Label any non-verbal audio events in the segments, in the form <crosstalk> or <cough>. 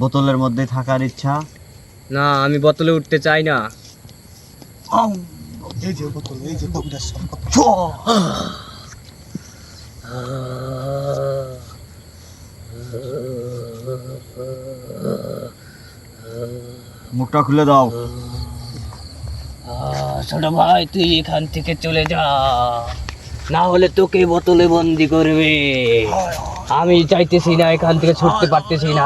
বোতলের মধ্যে থাকার ইচ্ছা? না আমি বোতলে উঠতে চাই না। এই যে বোতল এই যে কবিরাজ মুখটা খুলে দাও। ছোট ভাই তুই এখান থেকে চলে যা। না হলে তোকে বোতলে বন্দি করবে। আমি চাইতেছি না এখান থেকে ছুটতে পারতেছি না।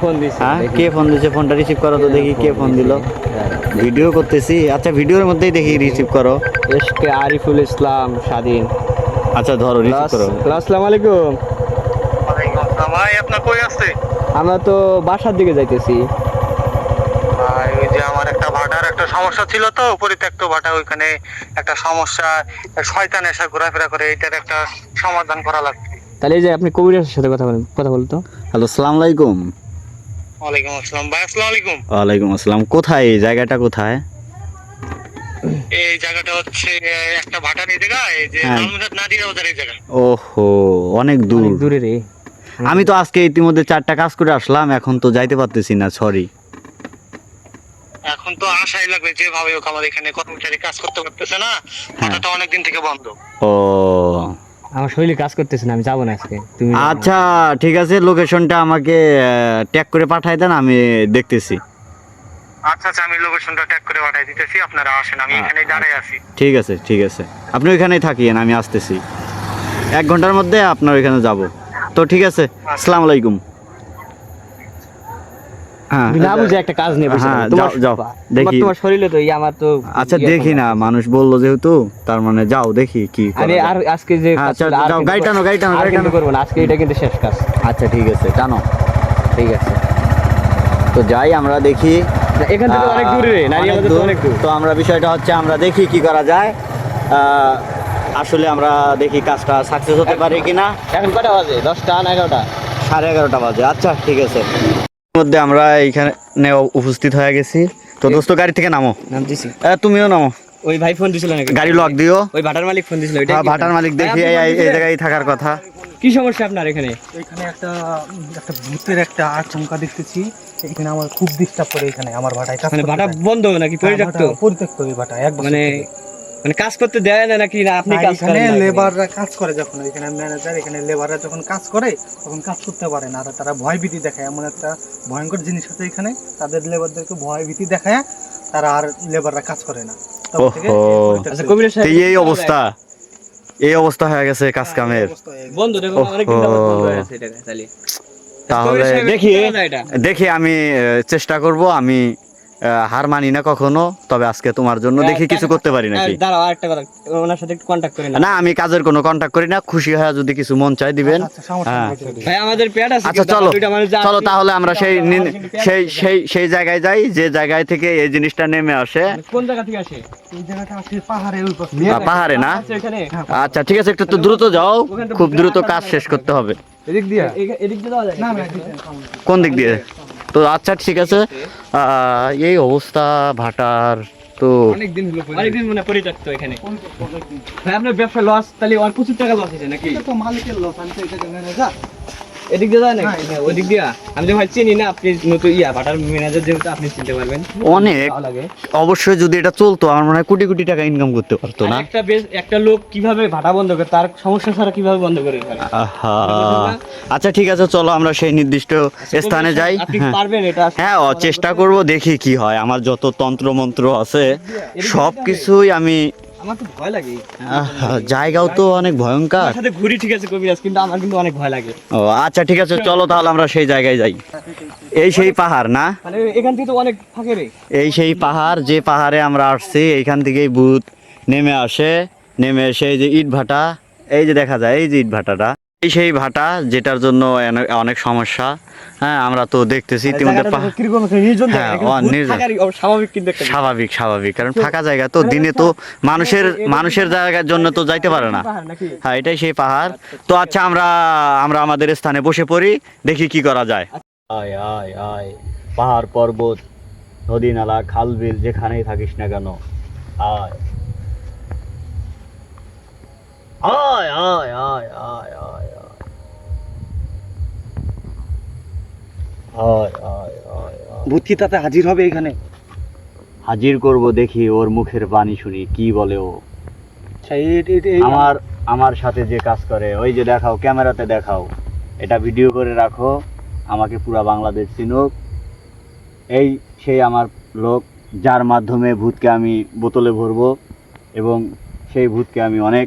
ফোন দিছে হ্যাঁ কে ফোন দিয়েছে ফোনটা রিসিভ করো তো দেখি কে ফোন দিল। ভিডিও করতেছি। আচ্ছা ভিডিওর মধ্যেই দেখি রিসিভ করো। এসকে আরিফুল ইসলাম স্বাধীন। আচ্ছা ধরো রিসিভ করো। আসসালামু আলাইকুম। ভাই আপনার কই আছে? আমরা তো বাসার দিকে যাইতেছি ভাই ওই যে আমার একটা ভাটার একটা সমস্যা ছিল তো পরিত্যক্ত ভাটা ওইখানে একটা সমস্যা শয়তান এসে ঘোরাফেরা করে এটার একটা সমাধান করা লাগবে। তাহলে এই যে আপনি কবিরাজের সাথে কথা বলেন কথা বলতো। হ্যালো সালাম আলাইকুম। ওয়ালাইকুম আসসালাম। ভাই আসসালামু আলাইকুম। ওয়ালাইকুম আসসালাম। কোথায় এই জায়গাটা কোথায়? এই জায়গাটা হচ্ছে একটা ভাটার এই জায়গা এই যে হ্যাঁ। লালমনিরহাট নাদিরা বাজার এই জায়গা। ওহো অনেক দূর। অনেক দূরে রে। আমি তো আজকে ইতিমধ্যে চারটা কাজ করে আসলাম এখন তো যাইতে পারতেছি না সরি এখন তো আশাই লাগবে যেভাবে হোক আমাদের এখানে কর্মচারী কাজ করতে পারতেছে না ভাটাটা অনেকদিন থেকে বন্ধ। ও। আমার শরীরে কাজ করতেছে না আমি যাব না আজকে। তুমি আচ্ছা ঠিক আছে লোকেশনটা আমাকে ট্যাগ করে পাঠাই দেন আমি দেখতেছি। আচ্ছা আচ্ছা আমি লোকেশনটা ট্যাগ করে পাঠিয়ে দিতেছি আপনারা আসেন আমি এখানে দাঁড়ায় আছি। ঠিক আছে ঠিক আছে। আপনি ওইখানেই থাকিয়েন আমি আসতেছি। এক ঘণ্টার মধ্যে আপনার ওইখানে যাব। তো ঠিক আছে আসসালামু আলাইকুম। হ্যাঁ তুমি না বুঝে একটা কাজ নিয়ে বসে থাকো। তোমার যাও, যাও, দেখি। তোমার শরীরে তো আমার তো আচ্ছা ইয়ে দেখি না। মানুষ বলল যেহেতু তার মানে যাও দেখি কি করা আর আজকে যে হ্যাঁ, আচ্ছা, যাও, গাড়ি টানো, গাড়ি টানো, গাড়ি টানো। করব না আজকে এটা কিন্তু শেষ কাজ। আচ্ছা ঠিক আছে জানো ঠিক আছে। তো যাই আমরা দেখি। এখান থেকে অনেক দূরে তো অনেক দূর। তো আমরা বিষয়টা হচ্ছে আমরা দেখি কি করা যায়। আহ, আসলে আমরা দেখি কাজটা সাকসেস হতে পারি কিনা। এখন কটা বাজে? দশটা না এগারোটা? সাড়ে এগারোটা বাজে। আচ্ছা ঠিক আছে। মধ্যে আমরা এইখানে উপস্থিত হয়ে গেছি। তো দোস্ত গাড়ি থেকে নামো। নামতেছি। তুমিও নামো। ওই ভাই ফোন দিছিল নাকি? গাড়ি লক দিও। ওই ভাটার মালিক ফোন দিছিল ওইটা হ্যাঁ ভাটার মালিক দেখি এই জায়গায় থাকার কথা। কি সমস্যা আপনার এখানে? এখানে একটা একটা ভূতের একটা আচমকা দেখতেছি। এখানে আমার খুব ডিস্টার্ব করে এখানে আমার ভাটায়। মানে ভাটা বন্ধ নাকি হ্যাঁ, পরিত্যক্ত? পরিত্যক্ত এই ভাটা এক মানে। মানে কাজ করতে দেয় না নাকি না আপনি কাজ করেন এখানে? লেবাররা কাজ করে যখন এখানে ম্যানেজার এখানে লেবাররা যখন কাজ করে তখন কাজ করতে পারে না আর তারা ভয় ভীতি দেখায় এমন একটা ভয়ঙ্কর জিনিস আছে এখানে তাদের লেবারদেরকে ভয় ভীতি দেখায় তারা আর লেবাররা কাজ করে না। এই আচ্ছা এই অবস্থা এই অবস্থা হয়ে গেছে কাজ কামের হয়ে। বন্ধ দেখো অনেক দিন বন্ধ হয়ে আছে এটা তাহলে দেখি? দেখি আমি চেষ্টা করব আমি হার মানি না কখনো তবে আজকে তোমার জন্য দেখি কিছু করতে পারি নাকি? দাঁড়াও আরেকটা কথা ওনার সাথে একটু কন্ট্যাক্ট করে না। না আমি কাজের কোনো কন্টাক্ট করি না খুশি হয়ে যদি কিছু মন চাই দিবেন। আচ্ছা হ্যাঁ। ভাই আমাদের পেট আছে আচ্ছা চলো চলো তাহলে আমরা সেই সেই সেই সেই জায়গায় যাই যে জায়গায় থেকে এই জিনিসটা নেমে আসে। মানে কোন জায়গা থেকে আসে? এই জায়গাটা আছে পাহাড়ে ওই পাশে। আহ, পাহাড়ে না? আছে এখানে। আচ্ছা ঠিক আছে একটু তো দ্রুত যাও। খুব দ্রুত কাজ শেষ করতে হবে। এদিক দিয়ে? এদিক দিয়ে যাওয়া যায়? না না না না। কোন দিক দিয়ে? তো আচ্ছা ঠিক আছে। আহ, এই অবস্থা ভাটার তো অনেকদিন হলো অনেকদিন মানে পরিত্যক্ত এখানে। ভাই আপনার ব্যবসা লস তাহলে আর প্রচুর টাকা লস আছে নাকি? তো মালিকের লস আমি তো এটাকে ম্যানেজার এদিক দিয়ে যায় নাকি? হ্যাঁ, ওদিক দিয়া। আমি তো ভাই চিনি না আপনি নতুন ইয়া ভাটার ম্যানেজার যেহেতু আপনি চিনতে পারবেন। অনেক। লাগে। অবশ্যই যদি এটা চলতো আমার মনে হয় কোটি কোটি টাকা ইনকাম করতে পারতো না। একটা বেশ একটা লোক কীভাবে ভাটা বন্ধ করে তার সমস্যা ছাড়া কীভাবে বন্ধ করে আচ্ছা ঠিক আছে চলো আমরা সেই নির্দিষ্ট স্থানে যাই। হ্যাঁ। পারবেন এটা? হ্যাঁ চেষ্টা করব দেখি কি হয়। আমার যত তন্ত্র মন্ত্র আছে সব কিছুই আমি আমার তো ভয় লাগে। জায়গাও তো অনেক ভয়ঙ্কর। সাথে ঘুরি ঠিক আছে কবিরাজ কিন্তু আমার কিন্তু অনেক ভয় লাগে। ও আচ্ছা ঠিক আছে চলো তাহলে আমরা সেই জায়গায় যাই। এই সেই পাহাড় না? মানে এখান থেকে তো অনেক ফাঁকে রে। এই সেই পাহাড় যে পাহাড়ে আমরা আসছি এইখান থেকেই ভূত নেমে আসে। নেমে এসে এই যে ইট ভাটা এই যে দেখা যায় এই যে ইট ভাটাটা এই সেই ভাটা যেটার জন্য অনেক- সমস্যা। হ্যাঁ আমরা তো দেখতেছি ইতিমধ্যে হ্যাঁ, স্বাভাবিক স্বাভাবিক স্বাভাবিক। কারণ ফাঁকা জায়গা তো দিনে তো মানুষের মানুষের জায়গার জন্য তো যাইতে পারে না। হ্যাঁ এটাই সেই পাহাড়। তো আচ্ছা আমরা আমরা আমাদের স্থানে বসে পড়ি দেখি কি করা যায়। আয় আয় আয়। পাহাড় পর্বত নদী নালা খাল বিল যেখানেই থাকিস না কেন আয়। Ay, ay, ay, ay, ay, ay. Ay, ay, ay, ay. কি তাতে হাজির হবে এখানে হাজির করব দেখি ওর মুখের বাণী শুনি কি বলে ও আচ্ছা, আমার আমার সাথে যে কাজ করে ওই যে দেখাও ক্যামেরাতে দেখাও এটা ভিডিও করে রাখো আমাকে পুরা বাংলাদেশ চিনুক এই সেই আমার লোক যার মাধ্যমে ভূতকে আমি বোতলে ভরব এবং সেই ভূতকে আমি অনেক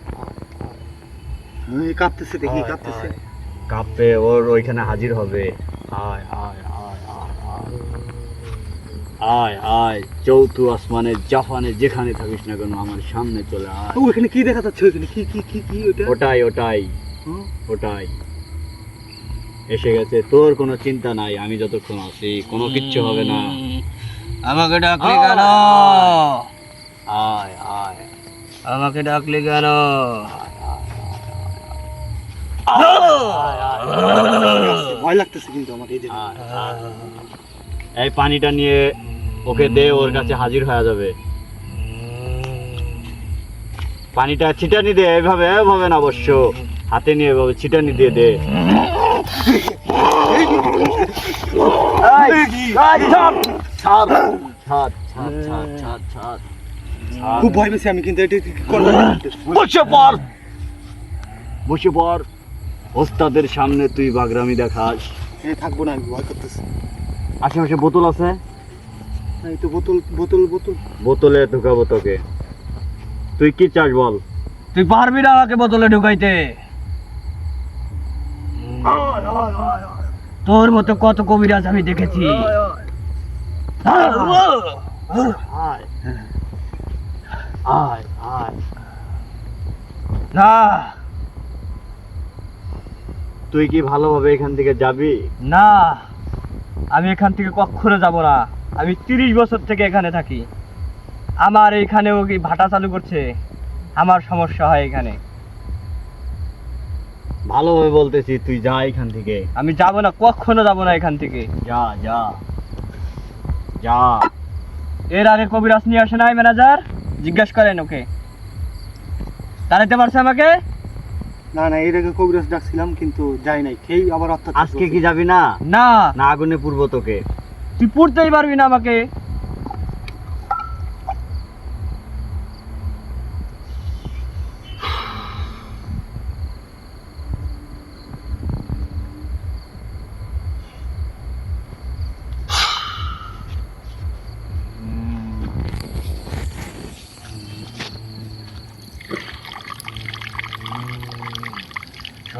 কাঁপতেছে দেখি কাঁপতেছে। কাঁপে ওর ওইখানে হাজির হবে। আয় আয় আয় আয় আসমানে জাপানে যেখানে থাকিস না কেন আমার সামনে চলে আয়। কি দেখা যাচ্ছে ওখানে কি কি কি কি ওটা ওটাই ওটাই ওটাই। এসে গেছে তোর কোনো চিন্তা নাই আমি যতক্ষণ আছি কোনো কিচ্ছু হবে না। আমাকে ডাকলি কেন? আয় আয়। আমাকে ডাকলি কেন? ভয় লাগতেছে কিন্তু আমার এই। এই পানিটা নিয়ে ওকে দে ওর কাছে হাজির হয়ে যাবে। পানিটা ছিটানি দে এইভাবে এভাবে না অবশ্য। হাতে নিয়ে এভাবে ছিটানি দিয়ে দে। খুব ভয় পেয়েছি আমি কিন্তু এটা বসে পর বসে পড়। ওস্তাদের সামনে তুই বাগরামি দেখাস। এই থাকব না আমি ভয় করতেছি। আশেপাশে বোতল আছে? এই তো বোতল বোতল বোতল। বোতলে ঢুকাবো তোকে। তুই কি চাস বল? তুই পারবি না আমাকে বোতলে ঢুকাইতে। তোর মতো কত কবিরাজ আমি দেখেছি। আয় আয় আয়। না। তুই কি ভালোভাবে এখান থেকে যাবি? না আমি এখান থেকে কখনো যাব না। আমি তিরিশ বছর থেকে এখানে থাকি। আমার এইখানেও কি ভাটা চালু করছে? আমার সমস্যা হয় এখানে। ভালোভাবে বলতেছি তুই যা এখান থেকে। আমি যাব না কখনো যাব না এখান থেকে। যা যা। যা। এর আগে কবিরাজ নিয়ে আসে নাই ম্যানেজার? জিজ্ঞাসা করেন ওকে। তাড়াইতে পারছে আমাকে? না না এর আগে কবিরাজ ডাকছিলাম কিন্তু যাই নাই। খেই আবার অর্থাৎ আজকে কি যাবি না? না। না আগুনে পূর্ব তোকে। তুই পড়তেই পারবি না আমাকে।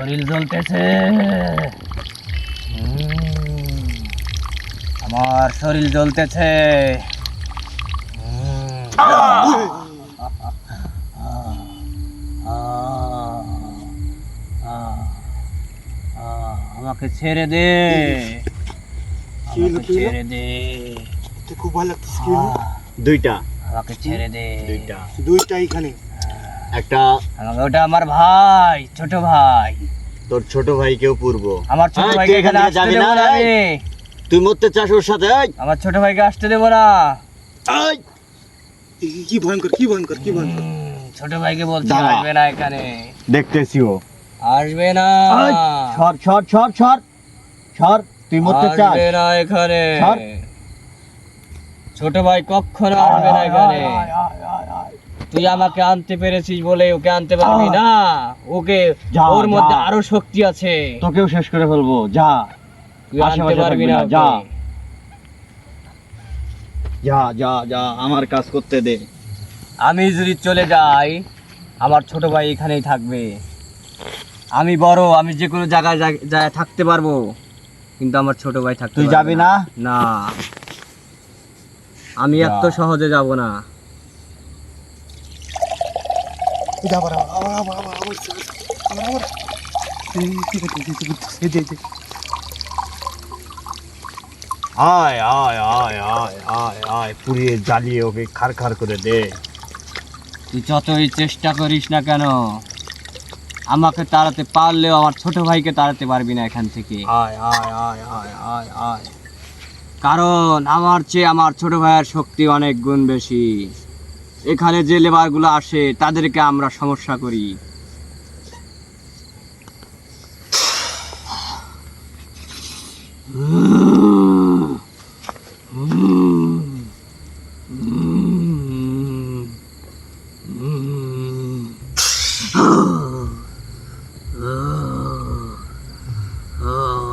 শরীর জ্বলতেছে। আমার শরীর জ্বলতেছে। আমাকে ছেড়ে দে। ছেড়ে দে। খুব ভালো দুইটা। আমাকে ছেড়ে দে। দুইটা দুইটা এখানে। একটা ওটা আমার ভাই ছোট ভাই। তোর ছোট ভাইকেও পূর্ব। আমার ছোট তুই এখান আসতে দেবো না, তুই মরতে চাস ওর সাথে আমার ছোট ভাইকে আসতে দেবো না। কি- কি ভয়ঙ্কর কি ভয়ঙ্কর কি ভয়ঙ্কর? ছোট ভাইকে বলছি আসবে না এখানে। দেখতেছি ও। আসবে না। সর সর সর সর। সর তুই মরতে চাস। আসবে না এখানে। ছোট ভাই কখনো আসবে না এখানে। তুই আমাকে আনতে পেরেছিস বলে ওকে আনতে পারবি না। ওকে ওর মধ্যে আরও শক্তি আছে। তোকেও শেষ করে ফেলব যা। তুই আনতে পারবি না যা। যা যা যা আমার কাজ করতে দে। আমি যদি চলে যাই আমার ছোট ভাই এখানেই থাকবে। আমি বড় আমি যে কোনো জায়গায় যায় থাকতে পারব। কিন্তু আমার ছোট ভাই থাকতে তুই যাবি না। না? আমি এত সহজে যাব না। আয় আয় আয় আয় আয় আয় পুড়িয়ে জ্বালিয়ে ওকে খার খার করে দে তুই যতই চেষ্টা করিস না কেন আমাকে তাড়াতে পারলেও আমার ছোট ভাইকে তাড়াতে পারবি না এখান থেকে আয় আয় আয় আয় আয় আয় কারণ আমার চেয়ে আমার ছোট ভাইয়ের শক্তি অনেক গুণ বেশি এখানে যে লেবারগুলো আসে, তাদেরকে আমরা সমস্যা করি।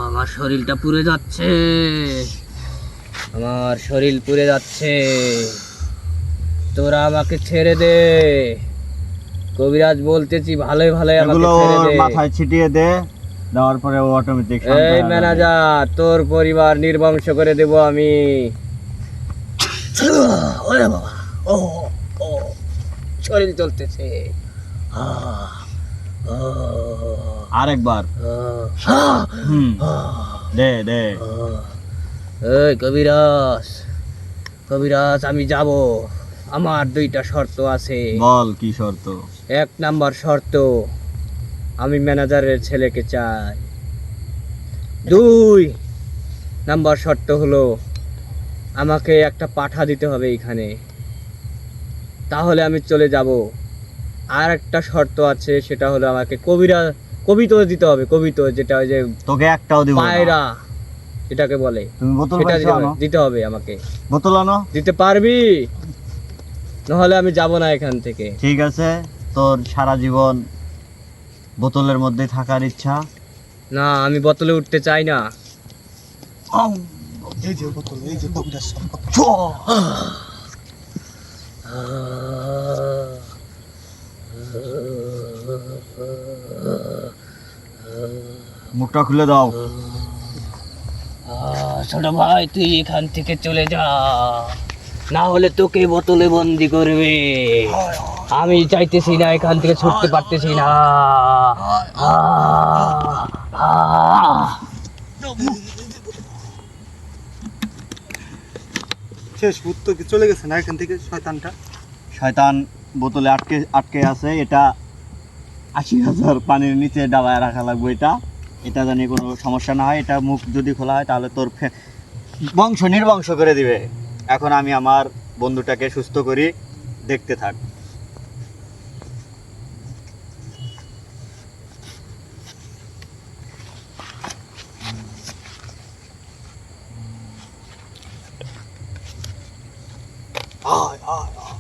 আমার শরীরটা পুড়ে যাচ্ছে। আমার শরীর পুড়ে যাচ্ছে। তোরা আমাকে ছেড়ে দে। কবিরাজ বলতেছি ভালোই ভালোই আমাকে ছেড়ে দে। মাথায় ছিটিয়ে দে দেওয়ার পরে ও অটোমেটিক এই ম্যানেজার তোর পরিবার নির্বংশ করে দেব আমি। ওরে বাবা ও ও শরীর চলতেছে। আরেকবার। দে দে। এই কবিরাজ কবিরাজ আমি যাব। আমার দুইটা শর্ত আছে। বল কি শর্ত? এক নাম্বার শর্ত আমি ম্যানেজারের ছেলেকে চাই। দুই নাম্বার শর্ত হলো আমাকে একটা পাঠা দিতে হবে এইখানে তাহলে আমি চলে যাব। আর একটা শর্ত আছে সেটা হলো আমাকে কবিরা কবিতা দিতে হবে কবিতা যেটা ওই যে তোকে একটাও দিব পায়রা এটাকে বলে। তুমি বোতল সেটা দিতে হবে- দিতে হবে আমাকে। বোতল আনো। দিতে পারবি? নাহলে আমি যাব না এখান থেকে। ঠিক আছে তোর সারা জীবন বোতলের মধ্যে থাকার ইচ্ছা? না আমি বোতলে উঠতে চাই না। এই যে বোতল এই যে কবিরাজ মুখটা খুলে দাও। ছোট ভাই তুই এখান থেকে চলে যা। না হলে তোকে বোতলে বন্দি করবে। আমি চাইতেছি না এখান থেকে ছুটতে পারতেছি না। শেষ ভূত তো কি চলে গেছে না এখান থেকে শয়তানটা? শয়তান বোতলে আটকে আটকে আছে এটা আশি হাজার পানির নিচে ডাবায় রাখা লাগবে এটা। এটা জানি কোনো সমস্যা না হয় এটা মুখ যদি খোলা হয় তাহলে তোর বংশ নির্বংশ করে দিবে। এখন আমি আমার বন্ধুটাকে সুস্থ করি দেখতে থাক আয় আয় আয়।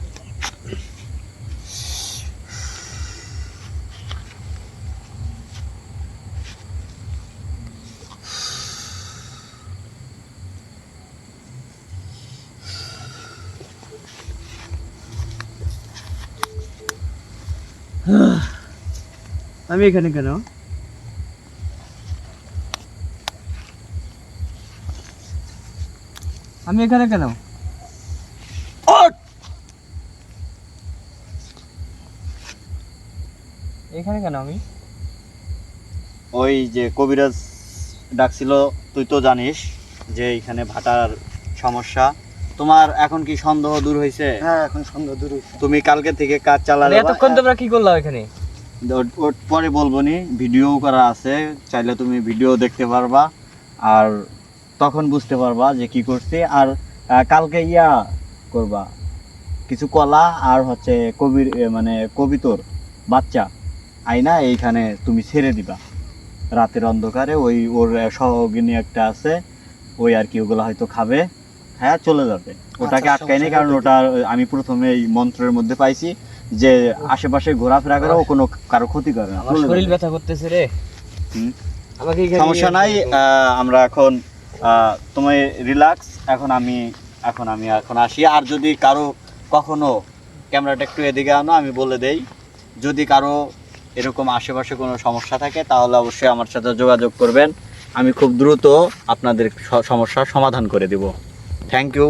<sighs> আমি এখানে কেন? আমি এখানে কেন? এখানে কেন আমি? ওই যে কবিরাজ ডাকছিল তুই তো জানিস যে এখানে ভাটার সমস্যা। তোমার এখন কি সন্দেহ দূর হয়েছে হ্যাঁ এখন সন্দেহ দূর হয়েছে। তুমি কালকে থেকে কাজ চালালে মানে এতক্ষণ তোমরা কি করলাম এখানে? পরে বলব নি ভিডিও করা আছে চাইলে তুমি ভিডিও দেখতে পারবা আর তখন বুঝতে পারবা যে কি করছি আর আহ, কালকে ইয়া করবা কিছু কলা আর হচ্ছে কবির মানে কবিতর বাচ্চা আইনা এইখানে তুমি ছেড়ে দিবা। রাতের অন্ধকারে ওই ওর সহগিনী একটা আছে ওই আর কি ওগুলো হয়তো খাবে। হ্যাঁ চলে যাবে। ওটাকে আচ্ছা, আটকায়নি সমস্যা কারণ ওটা আমি প্রথমে এই মন্ত্রের মধ্যে পাইছি যে আশেপাশে ঘোরাফেরা করে ও কোনো কারও ক্ষতি করে না। শরীর ব্যথা করতেছে রে। আমাকে এখানে সমস্যা নাই আমরা এখন আহ, তুমি রিল্যাক্স এখন আমি এখন আমি এখন আসি। আর যদি কারও কখনো ক্যামেরাটা একটু এদিকে আনো আমি বলে দেই। যদি কারও এরকম আশেপাশে কোনো সমস্যা থাকে তাহলে অবশ্যই আমার সাথে যোগাযোগ করবেন। আমি খুব দ্রুত আপনাদের সমস্যার সমাধান করে দিব। Thank you